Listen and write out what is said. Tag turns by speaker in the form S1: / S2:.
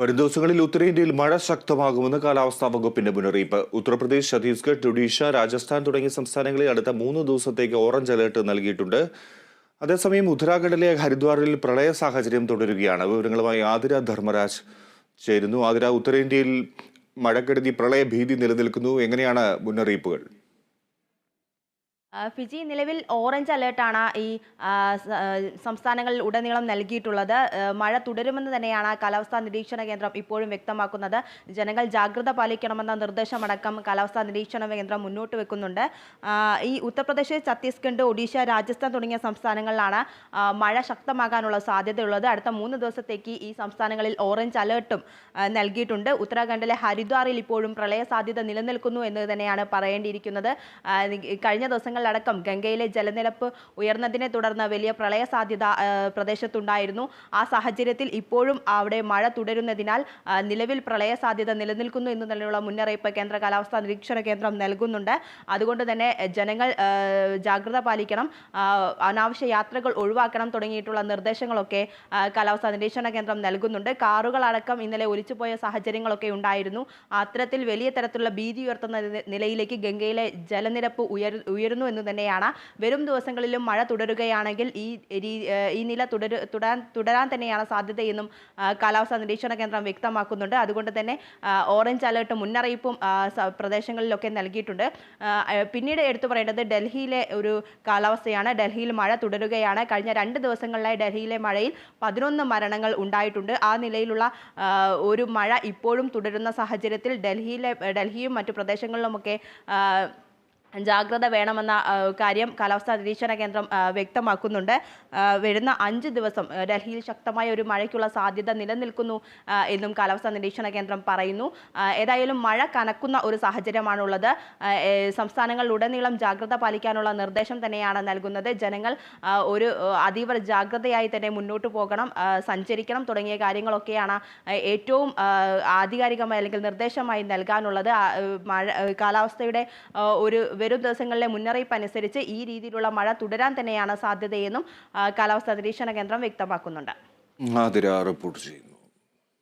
S1: വരും ദിവസങ്ങളിൽ ഉത്തരേന്ത്യയിൽ മഴ ശക്തമാകുമെന്ന് കാലാവസ്ഥാ വകുപ്പിന്റെ മുന്നറിയിപ്പ്. ഉത്തർപ്രദേശ് ഛത്തീസ്ഗഡ് ഒഡീഷ രാജസ്ഥാൻ തുടങ്ങിയ സംസ്ഥാനങ്ങളിൽ അടുത്ത മൂന്ന് ദിവസത്തേക്ക് ഓറഞ്ച് അലേർട്ട് നൽകിയിട്ടുണ്ട്. അതേസമയം ഉത്തരാഖണ്ഡിലെ ഹരിദ്വാറിൽ പ്രളയ സാഹചര്യം തുടരുകയാണ്. വിവരങ്ങളുമായി ആതിര ധർമ്മരാജ് ചേരുന്നു. ആതിര ഉത്തരേന്ത്യയിൽ മഴക്കെടുതി പ്രളയ ഭീതി നിലനിൽക്കുന്നു. എങ്ങനെയാണ് മുന്നറിയിപ്പുകൾ?
S2: ഫിജി നിലവിൽ ഓറഞ്ച് അലേർട്ടാണ് ഈ സംസ്ഥാനങ്ങളിൽ ഉടനീളം നൽകിയിട്ടുള്ളത്. മഴ തുടരുമെന്ന് തന്നെയാണ് കാലാവസ്ഥാ നിരീക്ഷണ കേന്ദ്രം ഇപ്പോഴും വ്യക്തമാക്കുന്നത്. ജനങ്ങൾ ജാഗ്രത പാലിക്കണമെന്ന നിർദ്ദേശമടക്കം കാലാവസ്ഥാ നിരീക്ഷണ കേന്ദ്രം മുന്നോട്ട് വെക്കുന്നുണ്ട്. ഈ ഉത്തർപ്രദേശ് ഛത്തീസ്ഗഡ് ഒഡീഷ രാജസ്ഥാൻ തുടങ്ങിയ സംസ്ഥാനങ്ങളിലാണ് മഴ ശക്തമാകാനുള്ള സാധ്യതയുള്ളത്. അടുത്ത മൂന്ന് ദിവസത്തേക്ക് ഈ സംസ്ഥാനങ്ങളിൽ ഓറഞ്ച് അലേർട്ടും നൽകിയിട്ടുണ്ട്. ഉത്തരാഖണ്ഡിലെ ഹരിദ്വാറിൽ ഇപ്പോഴും പ്രളയ സാധ്യത നിലനിൽക്കുന്നു എന്ന് തന്നെയാണ് പറയേണ്ടിയിരിക്കുന്നത്. കഴിഞ്ഞ നി- കഴിഞ്ഞ ദിവസങ്ങളിലടക്കം ഗംഗയിലെ ജലനിരപ്പ് ഉയർന്നതിനെ തുടർന്ന് വലിയ പ്രളയ സാധ്യത പ്രദേശത്തുണ്ടായിരുന്നു. ആ സാഹചര്യത്തിൽ ഇപ്പോഴും അവിടെ മഴ തുടരുന്നതിനാൽ നിലവിൽ പ്രളയ സാധ്യത നിലനിൽക്കുന്നു എന്ന് തന്നെയുള്ള മുന്നറിയിപ്പ് കേന്ദ്ര കാലാവസ്ഥാ നിരീക്ഷണ കേന്ദ്രം നൽകുന്നുണ്ട്. അതുകൊണ്ട് തന്നെ ജനങ്ങൾ ജാഗ്രത പാലിക്കണം. അനാവശ്യ യാത്രകൾ ഒഴിവാക്കണം തുടങ്ങിയിട്ടുള്ള നിർദ്ദേശങ്ങളൊക്കെ കാലാവസ്ഥാ നിരീക്ഷണ കേന്ദ്രം നൽകുന്നുണ്ട്. കാറുകളടക്കം ഇന്നലെ ഒലിച്ചുപോയ സാഹചര്യങ്ങളൊക്കെ ഉണ്ടായിരുന്നു. അത്തരത്തിൽ വലിയ തരത്തിലുള്ള ഭീതി ഉയർത്തുന്ന നിലയിലേക്ക് ഗംഗയിലെ ജലനിരപ്പ് ഉയരുന്നു എന്ന് തന്നെയാണ്. വരും ദിവസങ്ങളിലും മഴ തുടരുകയാണെങ്കിൽ ഈ ഈ നില തുടരു തുടരാൻ തുടരാൻ തന്നെയാണ് സാധ്യതയെന്നും കാലാവസ്ഥാ നിരീക്ഷണ കേന്ദ്രം വ്യക്തമാക്കുന്നുണ്ട്. അതുകൊണ്ട് തന്നെ ഓറഞ്ച് അലേർട്ട് മുന്നറിയിപ്പും പ്രദേശങ്ങളിലൊക്കെ നൽകിയിട്ടുണ്ട്. പിന്നീട് എടുത്തു പറയേണ്ടത് ഡൽഹിയിലെ ഒരു കാലാവസ്ഥയാണ്. ഡൽഹിയിൽ മഴ തുടരുകയാണ്. കഴിഞ്ഞ രണ്ട് ദിവസങ്ങളിലായി ഡൽഹിയിലെ മഴയിൽ പതിനൊന്ന് മരണങ്ങൾ ഉണ്ടായിട്ടുണ്ട്. ആ നിലയിലുള്ള ഒരു മഴ ഇപ്പോഴും തുടരുന്ന സാഹചര്യത്തിൽ ഡൽഹിയിലെ ഡൽഹിയും മറ്റു പ്രദേശങ്ങളിലുമൊക്കെ ജാഗ്രത വേണമെന്ന കാര്യം കാലാവസ്ഥാ നിരീക്ഷണ കേന്ദ്രം വ്യക്തമാക്കുന്നുണ്ട്. വരുന്ന അഞ്ച് ദിവസം ഡൽഹിയിൽ ശക്തമായ ഒരു മഴയ്ക്കുള്ള സാധ്യത നിലനിൽക്കുന്നു എന്നും കാലാവസ്ഥാ നിരീക്ഷണ കേന്ദ്രം പറയുന്നു. ഏതായാലും മഴ കനക്കുന്ന ഒരു സാഹചര്യമാണുള്ളത്. സംസ്ഥാനങ്ങളിലുടനീളം ജാഗ്രത പാലിക്കാനുള്ള നിർദ്ദേശം തന്നെയാണ് നൽകുന്നത്. ജനങ്ങൾ ഒരു അതീവ ജാഗ്രതയായി തന്നെ മുന്നോട്ട് പോകണം സഞ്ചരിക്കണം തുടങ്ങിയ കാര്യങ്ങളൊക്കെയാണ് ഏറ്റവും ആധികാരികമായി അല്ലെങ്കിൽ നിർദ്ദേശമായി നൽകാനുള്ളത്. മഴ കാലാവസ്ഥയുടെ ഒരു വരും ദിവസങ്ങളിലെ മുന്നറിയിപ്പ് അനുസരിച്ച് ഈ രീതിയിലുള്ള മഴ തുടരാൻ തന്നെയാണ് സാധ്യതയെന്നും കാലാവസ്ഥാ നിരീക്ഷണ കേന്ദ്രം വ്യക്തമാക്കുന്നുണ്ട്.
S1: റിപ്പോർട്ട് ചെയ്യുന്നു.